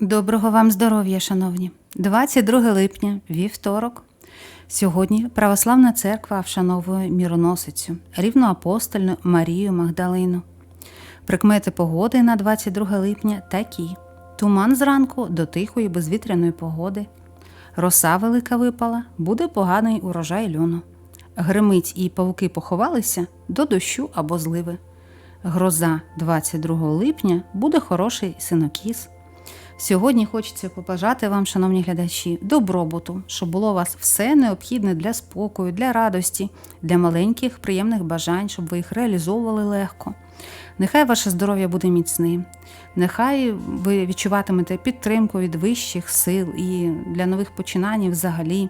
Доброго вам здоров'я, шановні! 22 липня, вівторок. Сьогодні Православна церква вшановує міроносицю, рівноапостольну Марію Магдалину. Прикмети погоди на 22 липня такі: туман зранку до тихої безвітряної погоди. Роса велика випала, буде поганий урожай льону. Гримить і павуки поховалися до дощу або зливи. Гроза 22 липня буде хороший синокіс. Сьогодні хочеться побажати вам, шановні глядачі, добробуту, щоб було у вас все необхідне для спокою, для радості, для маленьких приємних бажань, щоб ви їх реалізовували легко. Нехай ваше здоров'я буде міцним, нехай ви відчуватимете підтримку від вищих сил і для нових починань взагалі.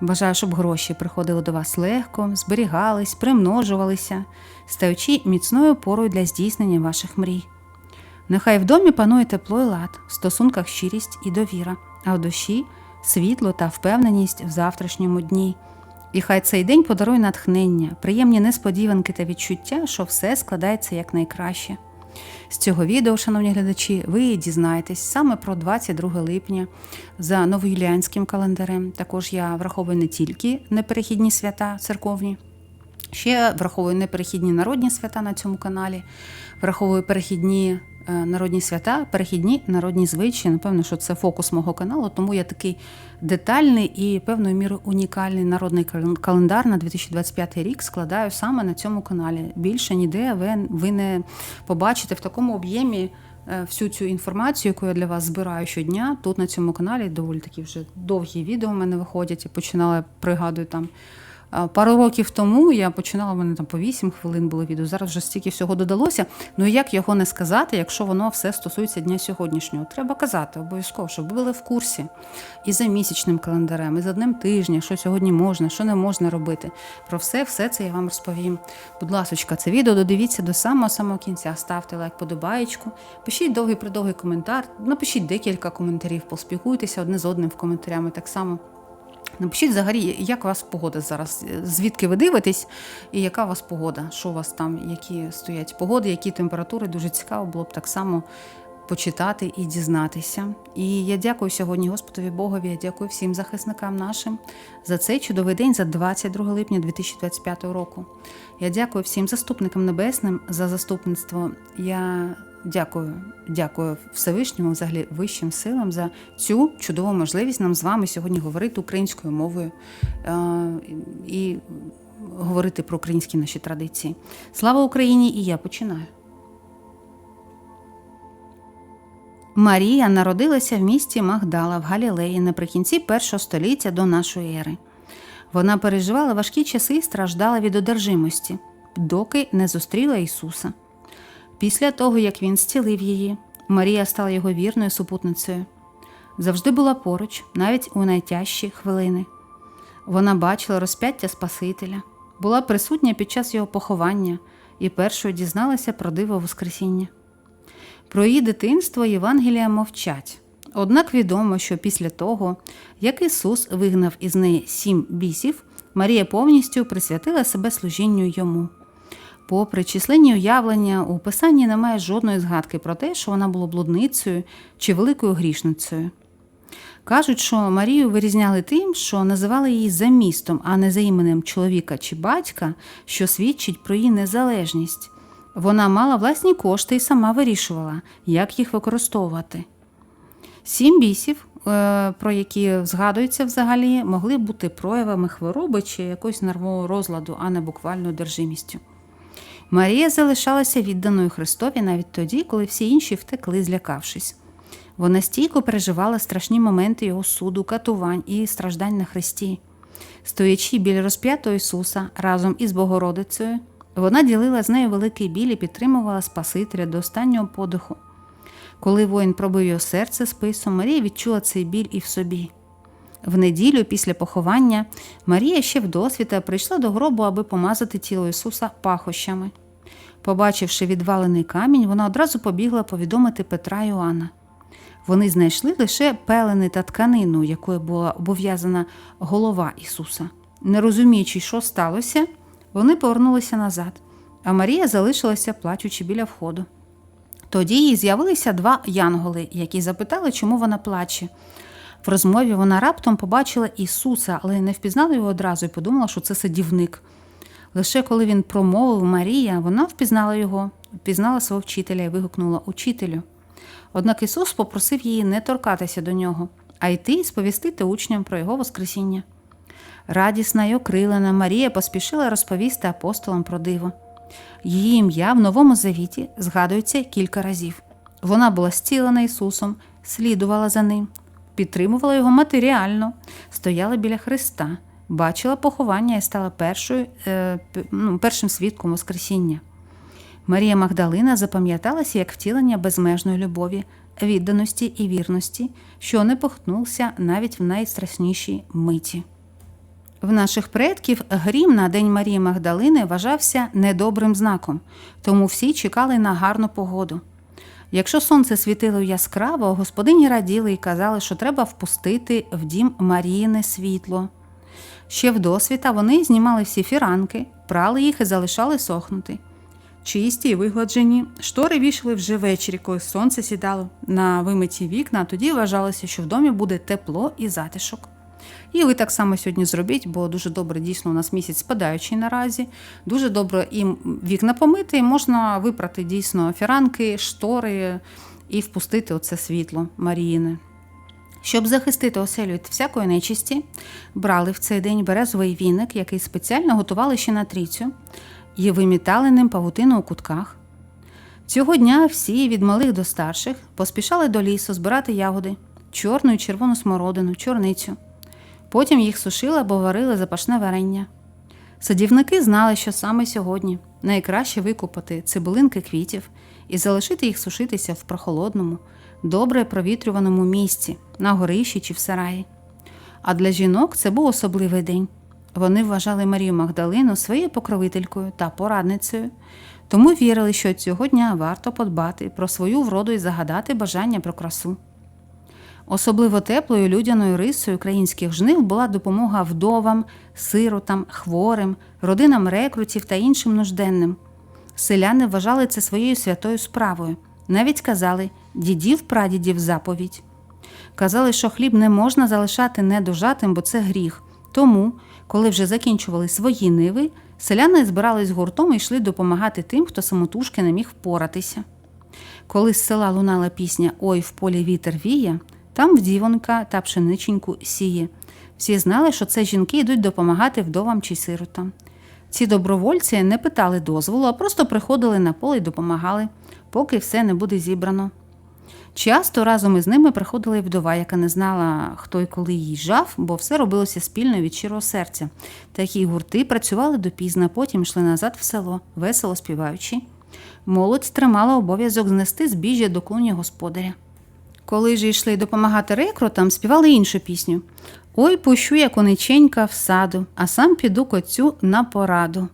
Бажаю, щоб гроші приходили до вас легко, зберігались, примножувалися, стаючи міцною опорою для здійснення ваших мрій. Нехай в домі панує тепло і лад, в стосунках щирість і довіра, а в душі світло та впевненість в завтрашньому дні. І хай цей день подарує натхнення, приємні несподіванки та відчуття, що все складається якнайкраще. З цього відео, шановні глядачі, ви дізнаєтесь саме про 22 липня за новоюліанським календарем. Також я враховую не тільки неперехідні свята церковні, ще враховую неперехідні народні свята на цьому каналі, враховую перехідні народні свята, перехідні народні звичаї. Напевно, що це фокус мого каналу, тому я такий детальний і певною мірою унікальний народний календар на 2025 рік складаю саме на цьому каналі. Більше ніде ви, ви не побачите в такому об'ємі. е, Всю цю інформацію, яку я для вас збираю щодня, тут на цьому каналі доволі такі вже довгі відео в мене виходять. Я починала, пригадую там Пару років тому я починала, мене там по 8 хвилин було відео. Зараз вже стільки всього додалося. Ну як його не сказати, якщо воно все стосується дня сьогоднішнього? Треба казати обов'язково, щоб ви були в курсі і за місячним календарем, і за днем тижня, що сьогодні можна, що не можна робити. Про все, все це я вам розповім. Будь ласочка, це відео додивіться до самого самого кінця. Ставте лайк, подобаєчку, пишіть довгий придовгий коментар, напишіть декілька коментарів, поспілкуйтеся одне з одним в коментарями так само. Напишіть взагалі, як у вас погода зараз, звідки ви дивитесь, і яка у вас погода, що у вас там, які стоять погоди, які температури. Дуже цікаво було б так само почитати і дізнатися. І я дякую сьогодні Господові Богові, я дякую всім захисникам нашим за цей чудовий день, за 22 липня 2025 року. Я дякую всім заступникам небесним за заступництво. Я дякую, дякую Всевишньому, взагалі вищим силам за цю чудову можливість нам з вами сьогодні говорити українською мовою е, і говорити про українські наші традиції. Слава Україні! І я починаю. Марія народилася в місті Магдала в Галілеї наприкінці першого століття до нашої ери. Вона переживала важкі часи і страждала від одержимості, доки не зустріла Ісуса. Після того, як він зцілив її, Марія стала його вірною супутницею. Завжди була поруч, навіть у найтяжчі хвилини. Вона бачила розп'яття Спасителя, була присутня під час його поховання і першою дізналася про диво Воскресіння. Про її дитинство Євангелія мовчать. Однак відомо, що після того, як Ісус вигнав із неї сім бісів, Марія повністю присвятила себе служінню йому. Попри численні уявлення, у писанні немає жодної згадки про те, що вона була блудницею чи великою грішницею. Кажуть, що Марію вирізняли тим, що називали її за містом, а не за іменем чоловіка чи батька, що свідчить про її незалежність. Вона мала власні кошти і сама вирішувала, як їх використовувати. Сім бісів, е, про які згадується взагалі, могли бути проявами хвороби чи якогось нервового розладу, а не буквально одержимістю. Марія залишалася відданою Христові навіть тоді, коли всі інші втекли, злякавшись. Вона стійко переживала страшні моменти його суду, катувань і страждань на Христі. Стоячи біля розп'ятого Ісуса разом із Богородицею, вона ділила з нею великий біль і підтримувала Спасителя до останнього подиху. Коли воїн пробив його серце списом, Марія відчула цей біль і в собі. В неділю після поховання Марія ще вдосвіта прийшла до гробу, аби помазати тіло Ісуса пахощами. Побачивши відвалений камінь, вона одразу побігла повідомити Петра і Іоанна. Вони знайшли лише пелени та тканину, якою була обов'язана голова Ісуса. Не розуміючи, що сталося, вони повернулися назад, а Марія залишилася плачучи біля входу. Тоді їй з'явилися два янголи, які запитали, чому вона плаче. В розмові вона раптом побачила Ісуса, але не впізнала його одразу і подумала, що це садівник. Лише коли він промовив Марія, вона впізнала його, впізнала свого вчителя і вигукнула Учителю. Однак Ісус попросив її не торкатися до нього, а йти і сповістити учням про його Воскресіння. Радісна й окрилена Марія поспішила розповісти апостолам про диво. Її ім'я в Новому Завіті згадується кілька разів. Вона була зцілена Ісусом, слідувала за ним, підтримувала його матеріально, стояла біля Христа, бачила поховання і стала першою, е, ну, першим свідком Воскресіння. Марія Магдалина запам'яталася як втілення безмежної любові, відданості і вірності, що не похнувся навіть в найстрашнішій миті. В наших предків грім на День Марії Магдалини вважався недобрим знаком, тому всі чекали на гарну погоду. Якщо сонце світило яскраво, господині раділи і казали, що треба впустити в дім Маріїне світло. Ще в досвіта вони знімали всі фіранки, прали їх і залишали сохнути. Чисті і вигладжені, штори вішали вже ввечері, коли сонце сідало на вимиті вікна, тоді вважалося, що в домі буде тепло і затишок. І ви так само сьогодні зробіть, бо дуже добре дійсно у нас місяць спадаючий наразі. Дуже добре і вікна помити, і можна випрати дійсно фіранки, штори і впустити оце світло Маріїне. Щоб захистити оселю від всякої нечисті, брали в цей день березовий віник, який спеціально готували ще на трійцю, і вимітали ним павутину у кутках. Цього дня всі, від малих до старших, поспішали до лісу збирати ягоди, чорну і червону смородину, чорницю. Потім їх сушили або варили запашне варення. Садівники знали, що саме сьогодні найкраще викупати цибулинки квітів і залишити їх сушитися в прохолодному, добре провітрюваному місці, на горищі чи в сараї. А для жінок це був особливий день. Вони вважали Марію Магдалину своєю покровителькою та порадницею, тому вірили, що цього дня варто подбати про свою вроду і загадати бажання про красу. Особливо теплою людяною рисою українських жнив була допомога вдовам, сиротам, хворим, родинам рекрутів та іншим нужденним. Селяни вважали це своєю святою справою. Навіть казали дідів прадідів заповідь. Казали, що хліб не можна залишати недожатим, бо це гріх. Тому, коли вже закінчували свої ниви, селяни збирались гуртом і йшли допомагати тим, хто самотужки не міг впоратися. Коли з села лунала пісня Ой в полі вітер віє, там вдівонка та пшениченьку сіє. Всі знали, що це жінки йдуть допомагати вдовам чи сиротам. Ці добровольці не питали дозволу, а просто приходили на поле і допомагали, поки все не буде зібрано. Часто разом із ними приходила й вдова, яка не знала, хто і коли їй жав, бо все робилося спільно від щирого серця. Такі гурти працювали допізна, потім йшли назад в село, весело співаючи. Молодь тримала обов'язок знести збіжжя до клуні господаря. Коли ж йшли допомагати рекрутам, співали іншу пісню Ой, пущу я кониченька в саду, а сам піду коцю на пораду.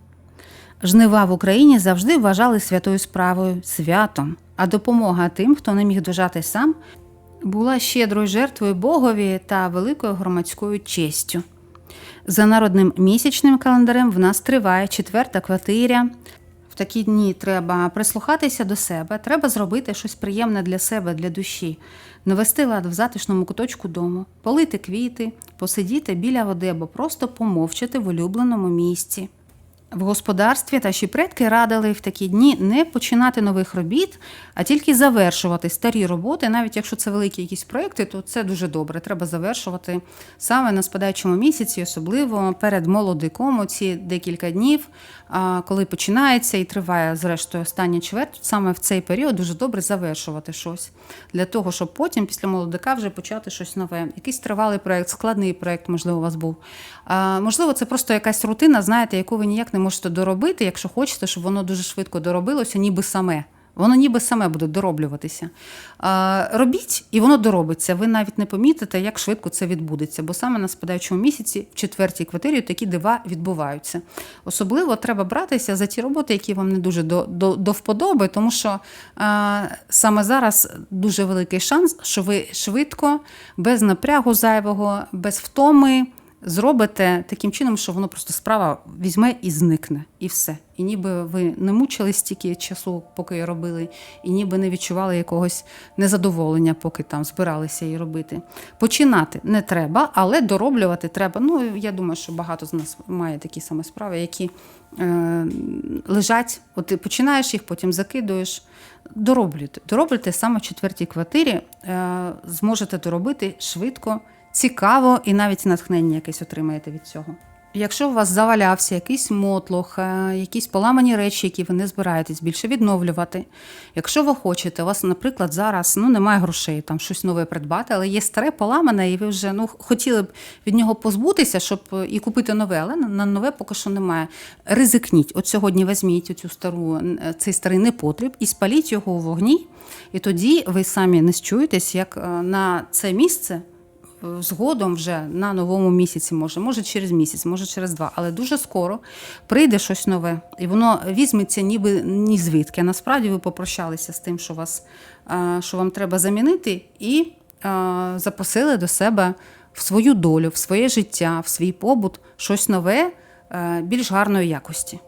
Жнива в Україні завжди вважали святою справою, святом, а допомога тим, хто не міг дожати сам, була щедрою жертвою Богові та великою громадською честю. За народним місячним календарем в нас триває четверта квартиря. В такі дні треба прислухатися до себе, треба зробити щось приємне для себе, для душі, навести лад в затишному куточку дому, полити квіти, посидіти біля води або просто помовчати в улюбленому місці. В господарстві та предки радили в такі дні не починати нових робіт, а тільки завершувати старі роботи. Навіть якщо це великі якісь проекти, то це дуже добре. Треба завершувати саме на спадаючому місяці, особливо перед молодиком. Ці декілька днів, коли починається і триває, зрештою, остання чверть. Саме в цей період дуже добре завершувати щось для того, щоб потім, після молодика, вже почати щось нове. Якийсь тривалий проект, складний проект, можливо, у вас був. Можливо, це просто якась рутина, знаєте, яку ви ніяк не можете доробити, якщо хочете, щоб воно дуже швидко доробилося, ніби саме. Воно ніби саме буде дороблюватися. Робіть, і воно доробиться. Ви навіть не помітите, як швидко це відбудеться, бо саме на спадаючому місяці, в четвертій квартирі, такі дива відбуваються. Особливо треба братися за ті роботи, які вам не дуже до, до, до вподоби, тому що а, саме зараз дуже великий шанс, що ви швидко, без напрягу зайвого, без втоми зробите таким чином, що воно просто справа візьме і зникне, і все. І ніби ви не мучились стільки часу, поки робили, і ніби не відчували якогось незадоволення, поки там збиралися її робити. Починати не треба, але дороблювати треба. Ну, я думаю, що багато з нас має такі самі справи, які е, лежать. От ти починаєш їх, потім закидуєш. Дороблюйте. Дороблюйте саме в четвертій квартирі, е, зможете доробити швидко, цікаво і навіть натхнення якесь отримаєте від цього. Якщо у вас завалявся якийсь мотлох, е, якісь поламані речі, які ви не збираєтесь більше відновлювати. Якщо ви хочете, у вас, наприклад, зараз ну, немає грошей там щось нове придбати, але є старе поламане, і ви вже ну, хотіли б від нього позбутися, щоб е, і купити нове, але на- нове поки що немає. Ризикніть. От сьогодні візьміть оцю стару, е, цей старий непотріб і спаліть його у вогні, і тоді ви самі не счуєтесь, як на це місце згодом вже на новому місяці, може, може через місяць, може через два, але дуже скоро прийде щось нове, і воно візьметься ніби ні звідки. А насправді ви попрощалися з тим, що вас е, що вам треба замінити, і е, запросили до себе в свою долю, в своє життя, в свій побут щось нове, е, більш гарної якості.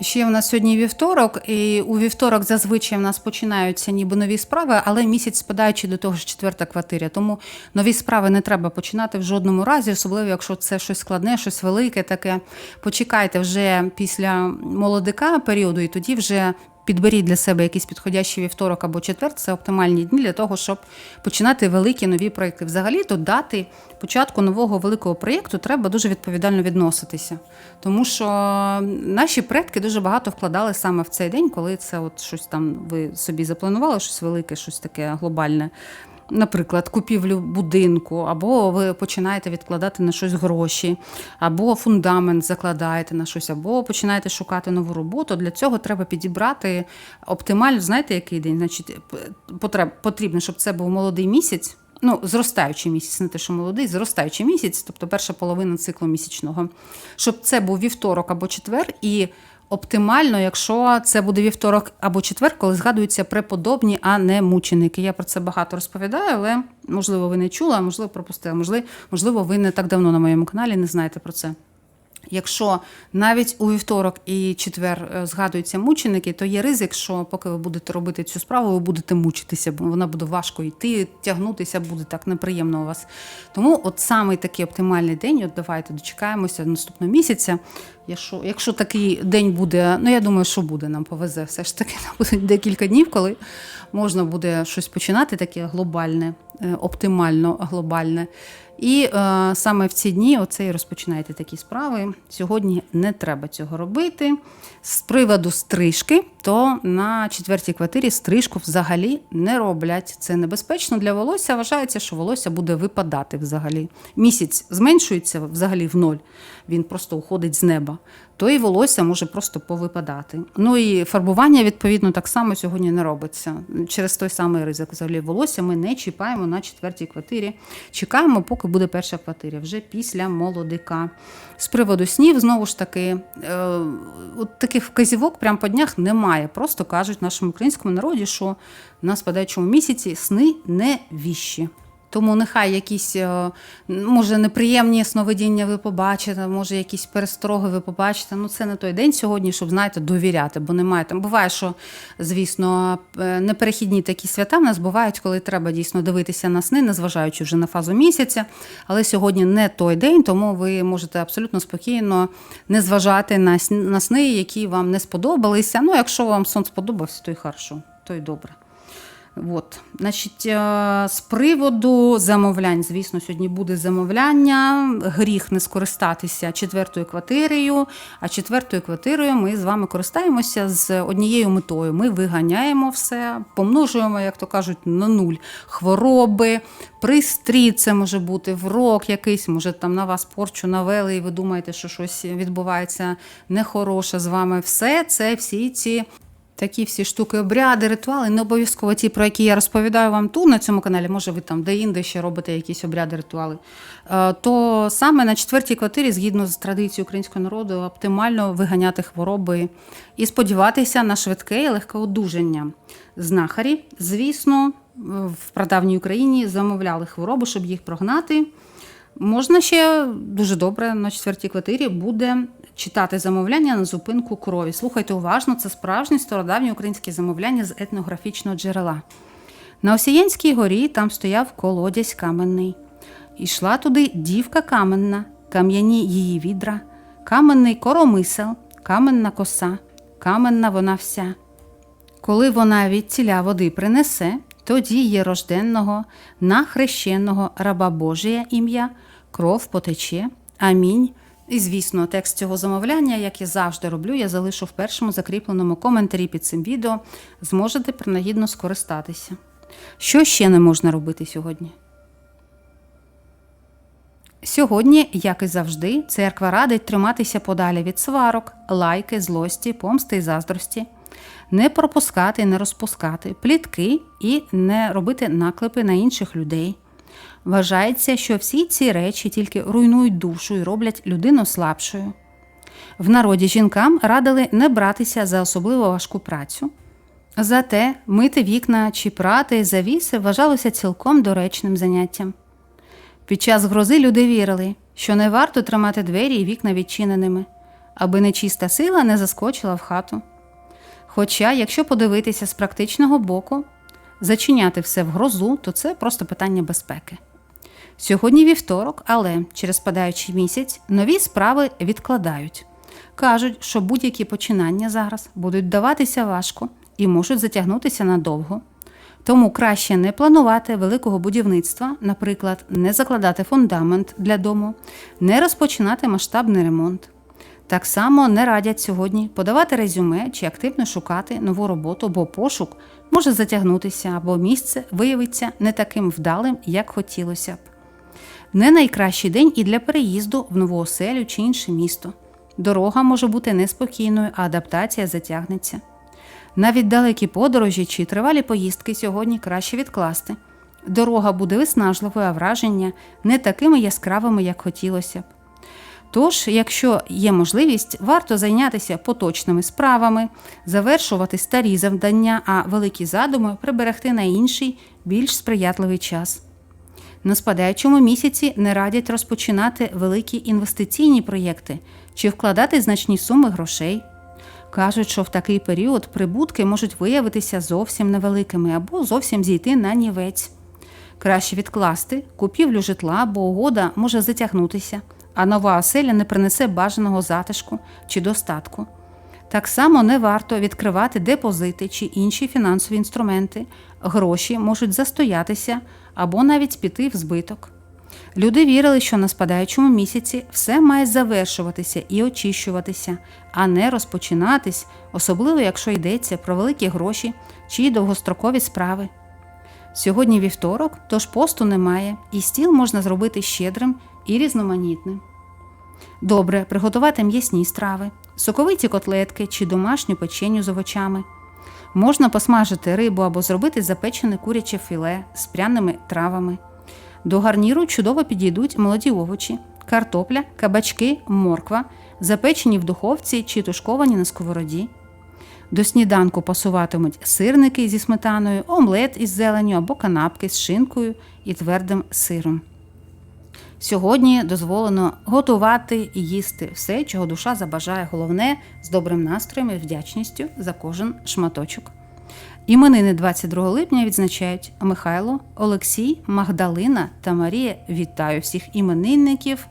Ще в нас сьогодні вівторок, і у вівторок зазвичай в нас починаються ніби нові справи, але місяць спадаючи до того ж четверта квартиря. Тому нові справи не треба починати в жодному разі, особливо якщо це щось складне, щось велике таке. Почекайте вже після молодика періоду, і тоді вже. Підберіть для себе якийсь підходящий вівторок або четвер, це оптимальні дні для того, щоб починати великі нові проекти. Взагалі, до дати початку нового великого проєкту треба дуже відповідально відноситися. Тому що наші предки дуже багато вкладали саме в цей день, коли це от щось там ви собі запланували, щось велике, щось таке глобальне. Наприклад, купівлю будинку, або ви починаєте відкладати на щось гроші, або фундамент закладаєте на щось, або починаєте шукати нову роботу. Для цього треба підібрати оптимально, знаєте, який день? Значить, потрібно, щоб це був молодий місяць. Ну, зростаючий місяць, не те, що молодий, зростаючий місяць, тобто перша половина циклу місячного, щоб це був вівторок або четвер, і оптимально, якщо це буде вівторок або четвер, коли згадуються преподобні, а не мученики. Я про це багато розповідаю, але можливо ви не чули, а можливо пропустили. Можливо, можливо, ви не так давно на моєму каналі не знаєте про це. Якщо навіть у вівторок і четвер е, згадуються мученики, то є ризик, що поки ви будете робити цю справу, ви будете мучитися, бо вона буде важко йти, тягнутися буде так неприємно у вас. Тому от саме такий оптимальний день, от давайте дочекаємося наступного місяця. Якщо, якщо такий день буде, ну я думаю, що буде, нам повезе все ж таки, нам буде декілька днів, коли можна буде щось починати, таке глобальне, е, оптимально глобальне. І е, саме в ці дні оце розпочинаєте такі справи. Сьогодні не треба цього робити. З приводу стрижки, то на четвертій квартирі стрижку взагалі не роблять. Це небезпечно для волосся. Вважається, що волосся буде випадати взагалі. Місяць зменшується взагалі в ноль, він просто уходить з неба. То і волосся може просто повипадати. Ну і фарбування, відповідно, так само сьогодні не робиться. Через той самий ризик. Взагалі волосся ми не чіпаємо на четвертій квартирі. Чекаємо, поки буде перша квартира, вже після молодика. З приводу снів, знову ж таки, е, от таких вказівок прямо по днях немає. Просто кажуть нашому українському народі, що на спадаючому місяці сни не віщі. Тому нехай якісь, е, може, неприємні сновидіння ви побачите, може, якісь перестороги ви побачите. Ну, це не той день сьогодні, щоб, знаєте, довіряти, бо немає там. Буває, що, звісно, е, неперехідні такі свята в нас бувають, коли треба дійсно дивитися на сни, незважаючи вже на фазу місяця. Але сьогодні не той день, тому ви можете абсолютно спокійно не зважати на сни, які вам не сподобалися. Ну, якщо вам сон сподобався, то й хорошо, то й добре. От, значить, е, з приводу замовлянь, звісно, сьогодні буде замовляння. Гріх не скористатися четвертою квартирою. А четвертою квартирою ми з вами користаємося з однією метою. Ми виганяємо все, помножуємо, як то кажуть, на нуль хвороби, пристрій, це може бути врок якийсь, може там на вас порчу навели, і ви думаєте, що щось відбувається нехороше з вами. Все це всі ці. Такі всі штуки, обряди, ритуали, не обов'язково ті, про які я розповідаю вам тут на цьому каналі, може ви там де-інде ще робите якісь обряди, ритуали. Е, То саме на четвертій квартирі, згідно з традицією українського народу, оптимально виганяти хвороби і сподіватися на швидке і легке одужання. Знахарі, звісно, в прадавній Україні замовляли хвороби, щоб їх прогнати. Можна ще дуже добре на четвертій квартирі буде читати замовляння на зупинку крові. Слухайте уважно, це справжні стародавні українські замовляння з етнографічного джерела. На Осієнській горі там стояв колодязь каменний. Ішла туди дівка каменна, кам'яні її відра, каменний коромисел, каменна коса, каменна вона вся. Коли вона від ціля води принесе, тоді є рожденного, на хрещеного раба Божія ім'я, кров потече. Амінь. І, звісно, текст цього замовляння, як я завжди роблю, я залишу в першому закріпленому коментарі під цим відео. Зможете принагідно скористатися. Що ще не можна робити сьогодні? Сьогодні, як і завжди, церква радить триматися подалі від сварок, лайки, злості, помсти і заздрості, не пропускати, не розпускати плітки і не робити наклепи на інших людей. Вважається, що всі ці речі тільки руйнують душу і роблять людину слабшою. В народі жінкам радили не братися за особливо важку працю. Зате мити вікна чи прати завіси вважалося цілком доречним заняттям. Під час грози люди вірили, що не варто тримати двері і вікна відчиненими, аби нечиста сила не заскочила в хату. Хоча, якщо подивитися з практичного боку, зачиняти все в грозу, то це просто питання безпеки. Сьогодні вівторок, але через падаючий місяць нові справи відкладають. Кажуть, що будь-які починання зараз будуть даватися важко і можуть затягнутися надовго. Тому краще не планувати великого будівництва, наприклад, не закладати фундамент для дому, не розпочинати масштабний ремонт. Так само не радять сьогодні подавати резюме чи активно шукати нову роботу, бо пошук може затягнутися або місце виявиться не таким вдалим, як хотілося б. Не найкращий день і для переїзду в нову оселю чи інше місто. Дорога може бути неспокійною, а адаптація затягнеться. Навіть далекі подорожі чи тривалі поїздки сьогодні краще відкласти. Дорога буде виснажливою, а враження не такими яскравими, як хотілося б. Тож, якщо є можливість, варто зайнятися поточними справами, завершувати старі завдання, а великі задуми приберегти на інший, більш сприятливий час. На спадаючому місяці не радять розпочинати великі інвестиційні проєкти чи вкладати значні суми грошей. Кажуть, що в такий період прибутки можуть виявитися зовсім невеликими або зовсім зійти на нівець. Краще відкласти купівлю житла, бо угода може затягнутися, а нова оселя не принесе бажаного затишку чи достатку. Так само не варто відкривати депозити чи інші фінансові інструменти, гроші можуть застоятися або навіть піти в збиток. Люди вірили, що на спадаючому місяці все має завершуватися і очищуватися, а не розпочинатись, особливо якщо йдеться про великі гроші чи довгострокові справи. Сьогодні вівторок, тож посту немає, і стіл можна зробити щедрим і різноманітним. Добре приготувати м'ясні страви, соковиті котлетки чи домашню печеню з овочами. Можна посмажити рибу або зробити запечене куряче філе з пряними травами. До гарніру чудово підійдуть молоді овочі, картопля, кабачки, морква, запечені в духовці чи тушковані на сковороді. До сніданку пасуватимуть сирники зі сметаною, омлет із зеленю або канапки з шинкою і твердим сиром. Сьогодні дозволено готувати і їсти все, чого душа забажає, головне з добрим настроєм і вдячністю за кожен шматочок. Іменини 22 липня відзначають Михайло, Олексій, Магдалина та Марія. Вітаю всіх іменинників.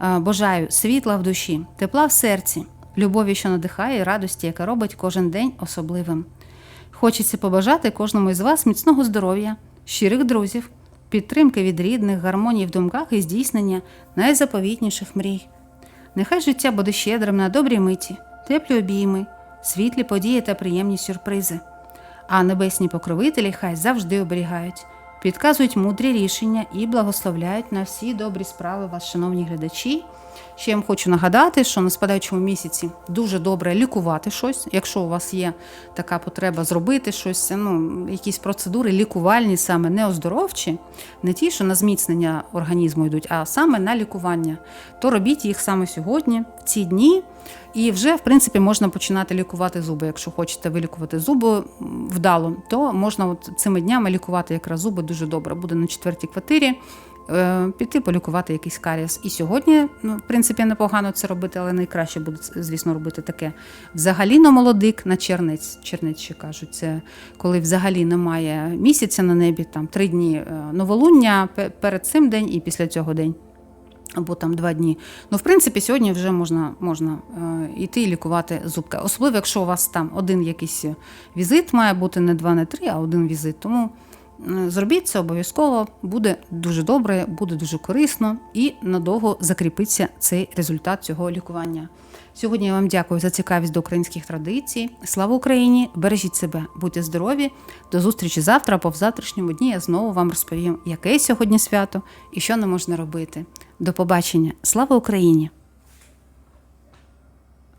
Бажаю світла в душі, тепла в серці, любові, що надихає, і радості, яка робить кожен день особливим. Хочеться побажати кожному із вас міцного здоров'я, щирих друзів, підтримки від рідних, гармонії в думках і здійснення найзаповітніших мрій. Нехай життя буде щедрим на добрі миті, теплі обійми, світлі події та приємні сюрпризи а небесні покровителі хай завжди оберігають, підказують мудрі рішення і благословляють на всі добрі справи вас, шановні глядачі. Ще я вам хочу нагадати, що на спадаючому місяці дуже добре лікувати щось, якщо у вас є така потреба зробити щось, ну, якісь процедури лікувальні, саме не оздоровчі, не ті, що на зміцнення організму йдуть, а саме на лікування, то робіть їх саме сьогодні, в ці дні. І вже, в принципі, можна починати лікувати зуби. Якщо хочете вилікувати зуби вдало, то можна от цими днями лікувати якраз зуби дуже добре. Буде на четвертій квартирі. Е, піти полікувати якийсь карієс. І сьогодні, ну, в принципі, непогано це робити, але найкраще буде, звісно, робити таке. Взагалі на молодик, на черниць, черниць ще кажуть, це коли взагалі немає місяця на небі, там три дні е, новолуння, перед цим день і після цього день. Або там два дні. Ну, в принципі, сьогодні вже можна, можна е, йти і лікувати зубки. Особливо, якщо у вас там один якийсь візит має бути не два, не три, а один візит. Тому зробіть це обов'язково, буде дуже добре, буде дуже корисно і надовго закріпиться цей результат цього лікування. Сьогодні я вам дякую за цікавість до українських традицій. Слава Україні! Бережіть себе, будьте здорові. До зустрічі завтра, або в завтрашньому дні я знову вам розповім, яке сьогодні свято і що не можна робити. До побачення. Слава Україні!